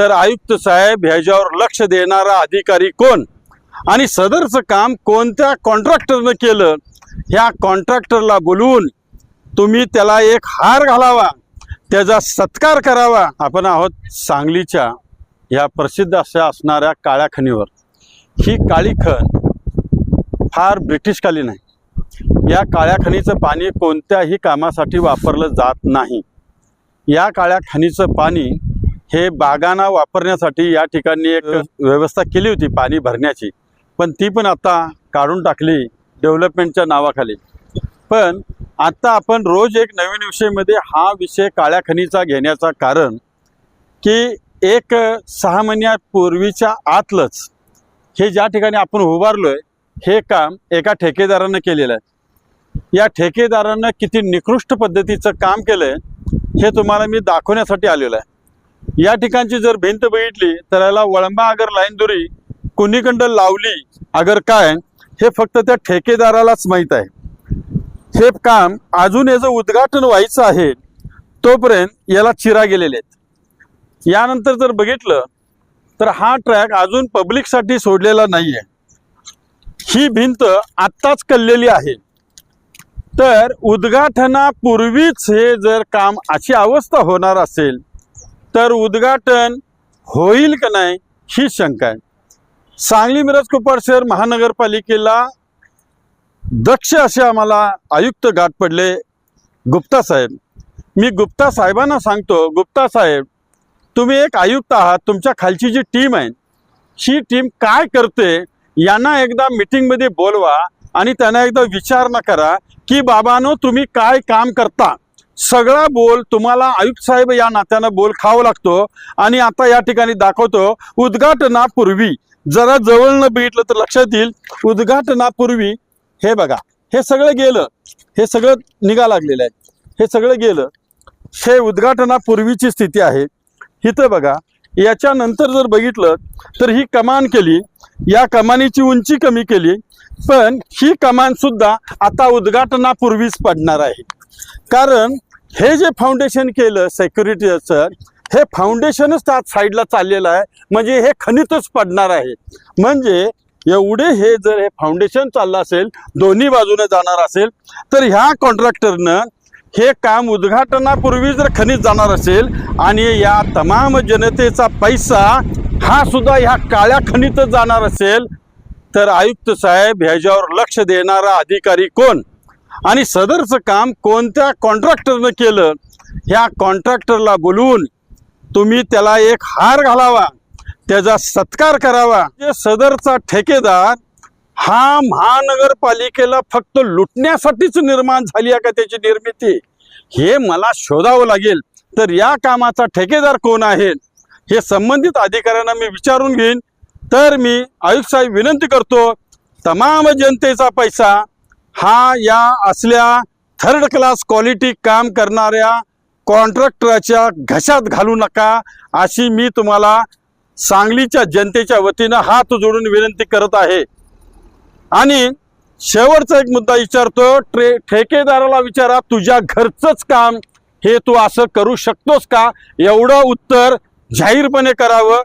तर आयुक्त साहेब ह्याच्यावर लक्ष देणारा अधिकारी कोण? आणि सदरचं काम कोणत्या कॉन्ट्रॅक्टरनं केलं? ह्या कॉन्ट्रॅक्टरला बोलवून तुम्ही त्याला एक हार घालावा त्याचा सत्कार करावा. आपण आहोत सांगलीच्या ह्या प्रसिद्ध अशा असणाऱ्या काळ्या खणीवर ही काळी खण फार ब्रिटिशकालीन आहे. या काळ्या खणीचं पाणी कोणत्याही कामासाठी वापरलं जात नाही. या काळ्या खणीचं पाणी हे बागांना वापरण्यासाठी या ठिकाणी एक व्यवस्था केली होती पाणी भरण्याची. पण ती पण आता काढून टाकली डेव्हलपमेंटच्या नावाखाली. पण आता आपण रोज एक नवीन विषयमध्ये हा विषय काळ्या खणीचा घेण्याचं कारण की एक सहा महिन्यापूर्वीच्या आतलंच हे ज्या ठिकाणी आपण उभारलोय हे काम एका ठेकेदारानं केलेलं आहे. या ठेकेदारानं किती निकृष्ट पद्धतीचं काम केलंय हे तुम्हाला मी दाखवण्यासाठी आलेलो आहे. या ठिकाणची जर भिंत बघितली तर याला वळंबा अगर लाईन दुरी कुणीकंड लावली अगर काय हे फक्त त्या ठेकेदारालाच माहीत आहे. हे काम अजून याचं उद्घाटन व्हायचं आहे तोपर्यंत याला चिरा गेलेले आहेत. यानंतर जर बघितलं तर हा ट्रॅक अजून पब्लिकसाठी सोडलेला नाही आहे ही भिंत आत्ताच कललेली आहे. तर उद्घाटनापूर्वीच हे जर काम अशी अवस्था होणार असेल तर उद्घाटन होईल का नाही ही शंका आहे. सांगली मिरज कुपाड शहर महानगरपालिकेला दक्ष असे आम्हाला आयुक्त गाठ पडले गुप्ता साहेब. मी गुप्ता साहेबांना सांगतो गुप्ता साहेब तुम्ही एक आयुक्त आहात तुमच्या खालची जी टीम आहे ही टीम काय करते यांना एकदा मीटिंगमध्ये बोलवा आणि त्यांना एकदा विचारणा करा की बाबानो तुम्ही काय काम करता? सगळा बोल तुम्हाला आयुक्त साहेब या नात्यानं बोल खावा लागतो. आणि आता या ठिकाणी दाखवतो उद्घाटनापूर्वी जरा जवळनं बघितलं तर लक्षात येईल उद्घाटनापूर्वी हे बघा हे सगळं गेलं हे सगळं निघा लागलेलं आहे. हे सगळं गेलं हे उद्घाटनापूर्वीची स्थिती आहे. इथं बघा याच्यानंतर जर बघितलं तर ही कमान केली या कमानीची उंची कमी केली पण ही कमान सुद्धा आता उद्घाटनापूर्वीच पडणार आहे. कारण हे जे फाउंडेशन केलं सेक्युरिटीचं हे फाउंडेशनच त्या साईडला चाललेलं आहे. म्हणजे हे खनितच पडणार आहे. म्हणजे एवढे हे जर हे फाउंडेशन चाललं असेल दोन्ही बाजूने जाणार असेल तर ह्या कॉन्ट्रॅक्टरनं हे काम उद्घाटनापूर्वी जर खनित जाणार असेल आणि या तमाम जनतेचा पैसा हा सुद्धा ह्या काळ्या खनितच जाणार असेल तर आयुक्त साहेब ह्याच्यावर लक्ष देणारा अधिकारी कोण? आणि सदरचं काम कोणत्या कॉन्ट्रॅक्टरनं केलं ह्या कॉन्ट्रॅक्टरला बोलवून तुम्ही त्याला एक हार घालावा त्याचा सत्कार करावा. जे सदरचा ठेकेदार हा महानगरपालिकेला फक्त लुटण्यासाठीच निर्माण झाली आहे का त्याची निर्मिती? हे मला शोधावं लागेल. तर या कामाचा ठेकेदार कोण आहे? हे संबंधित अधिकाऱ्यांना मी विचारून घेईन. तर मी आयुक्त साहेब विनंती करतो तमाम जनतेचा पैसा हा या असल्या थर्ड क्लास क्वालिटी काम करणाऱ्या कॉन्ट्रॅक्टरच्या घशात घालू नका अशी मी तुम्हाला सांगलीच्या जनतेच्या वतीनं हात जोडून विनंती करत आहे. आणि शेवटचा एक मुद्दा विचारतो ट्रे ठेकेदाराला विचारा तुझ्या घरचंच काम हे तू असं करू शकतोस का? एवढं उत्तर जाहीरपणे करावं.